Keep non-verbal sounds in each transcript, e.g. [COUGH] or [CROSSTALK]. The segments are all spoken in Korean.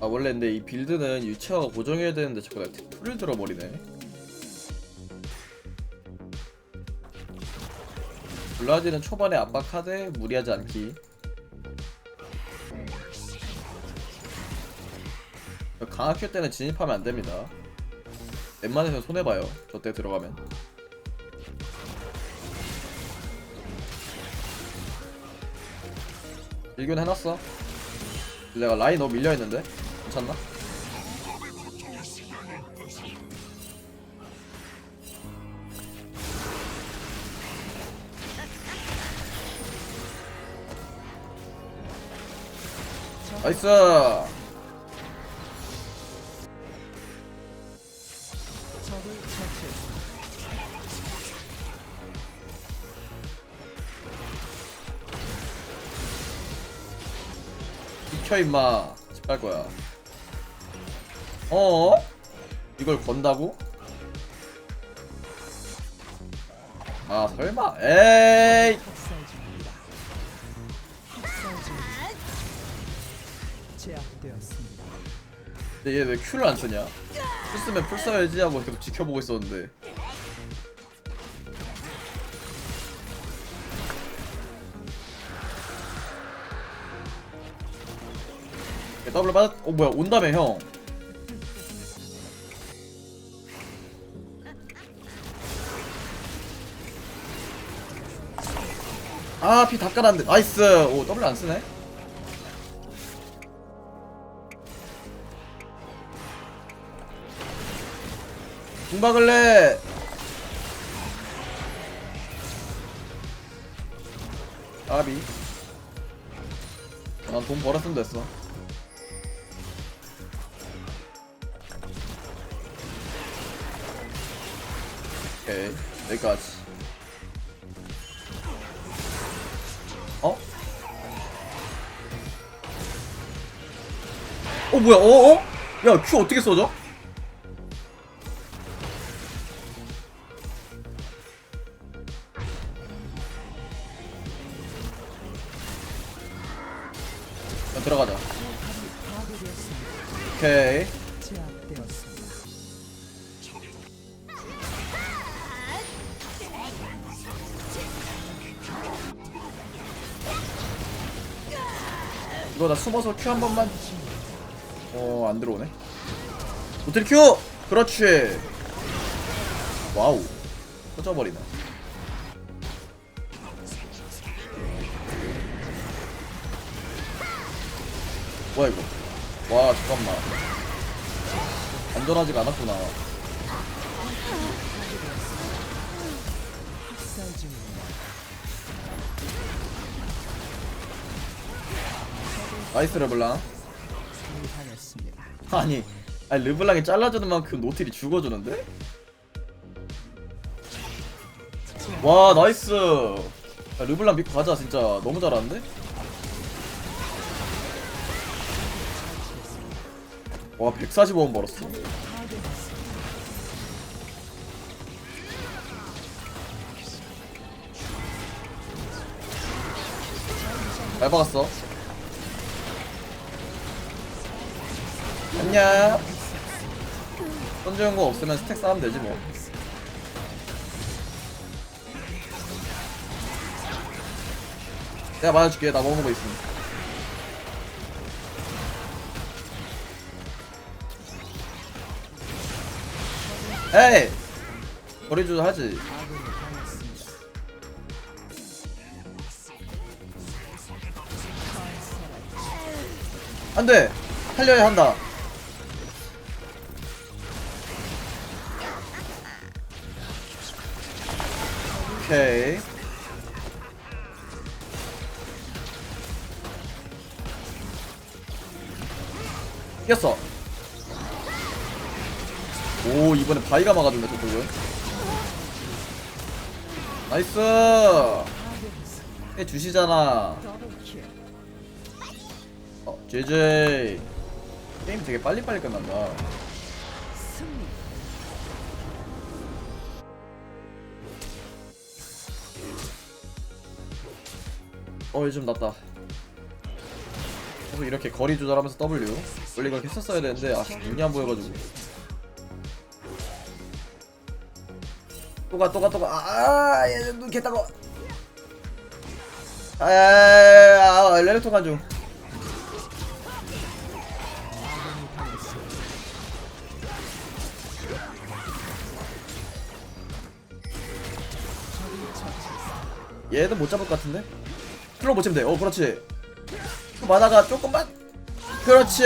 아 원래 근데 이 빌드는 유체화가 고정해야 되는데 자꾸 내가 풀을 들어버리네. 블라디는 초반에 압박하되 무리하지 않기. 강학교 때는 진입하면 안됩니다. 웬만해서 손해봐요 저 때 들어가면. 일견 해놨어. 내가 라인 너무 밀려있는데 괜찮나? 나이스. 비켜 임마 집갈 거야 어? 이걸 건다고? 아 설마 에이. 제압되었습니다. 근데 얘왜 큐를 안 쓰냐? 큐 쓰면 풀 써야지 하고 계속 지켜보고 있었는데 얘 더블 맞았.. 어 뭐야 온다며 형 아, 피 다 깔았는데. 나이스. 오, 더블 안 쓰네. 궁 박을래. 아비. 난 돈 벌었으면 됐어. 오케이, 여기까지. 어? 어 뭐야? 어 어? 야 Q 어떻게 써져? 자, 들어가자. 오케이. 이거 나 숨어서 Q 한 번만. 어, 안 들어오네. 노트리 Q! 그렇지. 와우. 터져버리네. 뭐야, 이거. 와, 잠깐만. 안전하지가 않았구나. 나이스 르블랑. 아니, 아니 르블랑이 잘라주는 만큼 노틸이 죽어주는데? 와 나이스 야, 르블랑 믿고 가자 진짜 너무 잘하는데? 와 145원 벌었어 잘 박았어 안녕. 선주연거 없으면 스택 쌓으면 되지 뭐. 내가 맞아줄게. 나 먹는 거 있으면. 에이! 거리주도 하지. 아군이 당했습니다. 안돼! 살려야 한다 오케이. 이겼어. 오 이번에 바위가 막아준다 저쪽은. 나이스! 해 주시잖아. 어, JJ 게임 되게 빨리빨리 끝난다. 어, 요즘 낫다. 계속 이렇게 거리 조절하면서 W. 원래 이걸 했었어야 되는데 아 눈이 안 보여가지고 또가 또가 또가 아얘눈 개따고 아야야야야 아, 레레토 처치했습니다. 얘는 못 잡을 것 같은데 클로 못 치면 돼 어 그렇지. 그 만화가 조금만. 그렇지.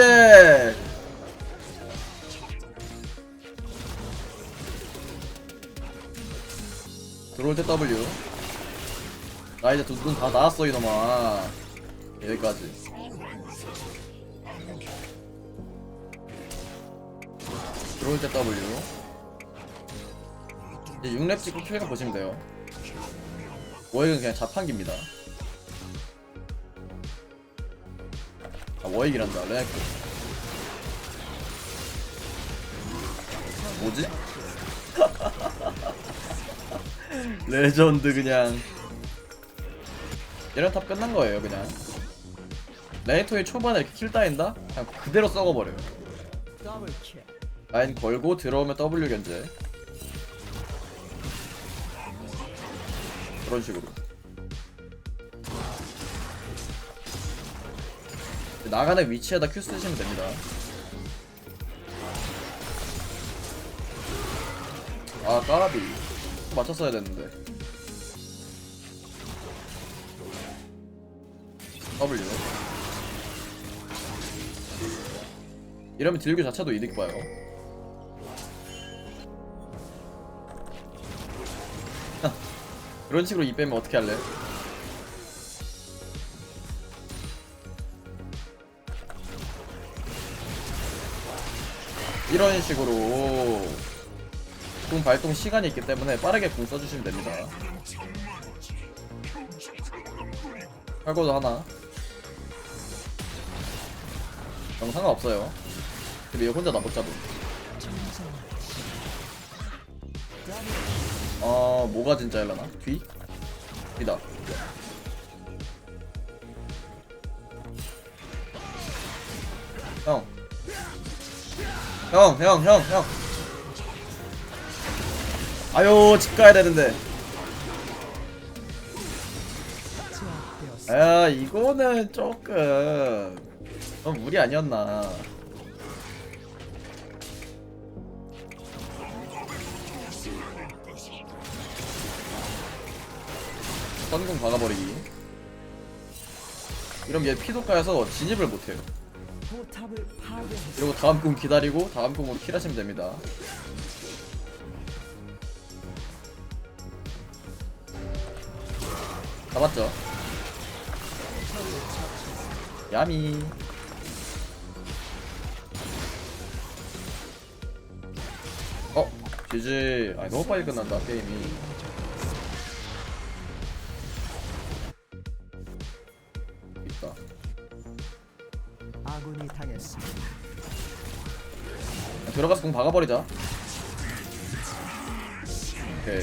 들어올 때 W. 나 이제 눈다 나왔어 이놈아. 여기까지. 들어올 때 W. 이제 6렙 찍고 킬각 보시면 돼요. 워익은 그냥 자판기입니다 워익이란다 레넥 뭐지? [LAUGHS] 레전드 그냥 이런 탑 끝난 거예요 그냥 레이토의 초반에 이렇게 킬 따인다? 그냥 그대로 썩어버려요. 라인 걸고 들어오면 W 견제 그런 식으로 나가는 위치에다 큐 쓰시면 됩니다. 아 까비. 맞췄어야 됐는데. W. 이러면 딜교 자체도 이득 봐요. [LAUGHS] 그런 식으로 이 빼면 어떻게 할래? 이런 식으로 궁 발동 시간이 있기 때문에 빠르게 궁 써주시면 됩니다. 할거도 하나. 정 상관없어요. 근데 얘 혼자 나못 잡음. 어 뭐가 진짜 일라나? 뒤? 뒤다 형. 형, 형, 형, 형. 아유, 집 가야 되는데. 아, 이거는 조금 너무 무리 아니었나. 선공 박아버리기. 이러면 얘 피도 까여서 진입을 못해요. 그리고 다음 궁 기다리고 다음 궁으로 킬하시면 됩니다. 잡았죠? 야미. 어, GG. 아, 너무 빨리 끝난다 게임이. 들어가서 공 박아버리자. 오케이.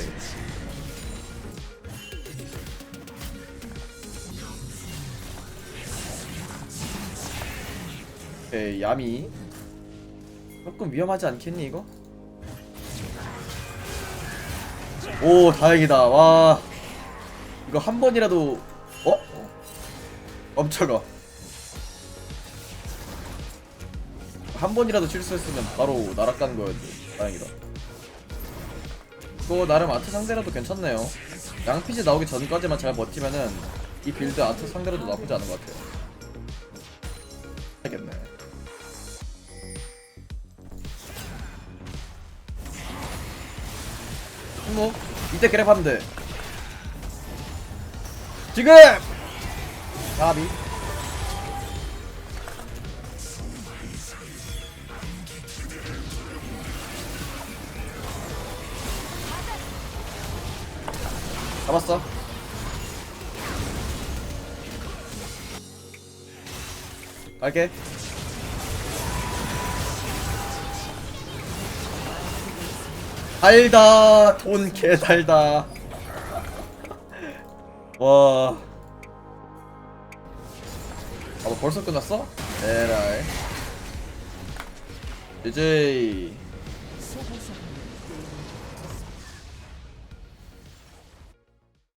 오케이, 야미. 조금 위험하지 않겠니, 이거? 오, 다행이다. 와. 이거 한 번이라도, 어? 깜짝아. 한 번이라도 실수했으면 바로 날아가는 거였지. 다행이다. 이거 나름 아트 상대로도 괜찮네요. 양피지 나오기 전까지만 잘 버티면은 이 빌드 아트 상대로도 나쁘지 않은 것 같아요. 알겠네. 뭐 이때 그랩 하면 돼. 지금. 가비. 잡았어. 갈게. 달다. 돈 개달다. [LAUGHS] 와. 아, 뭐 벌써 끝났어? 에라이. 소환사가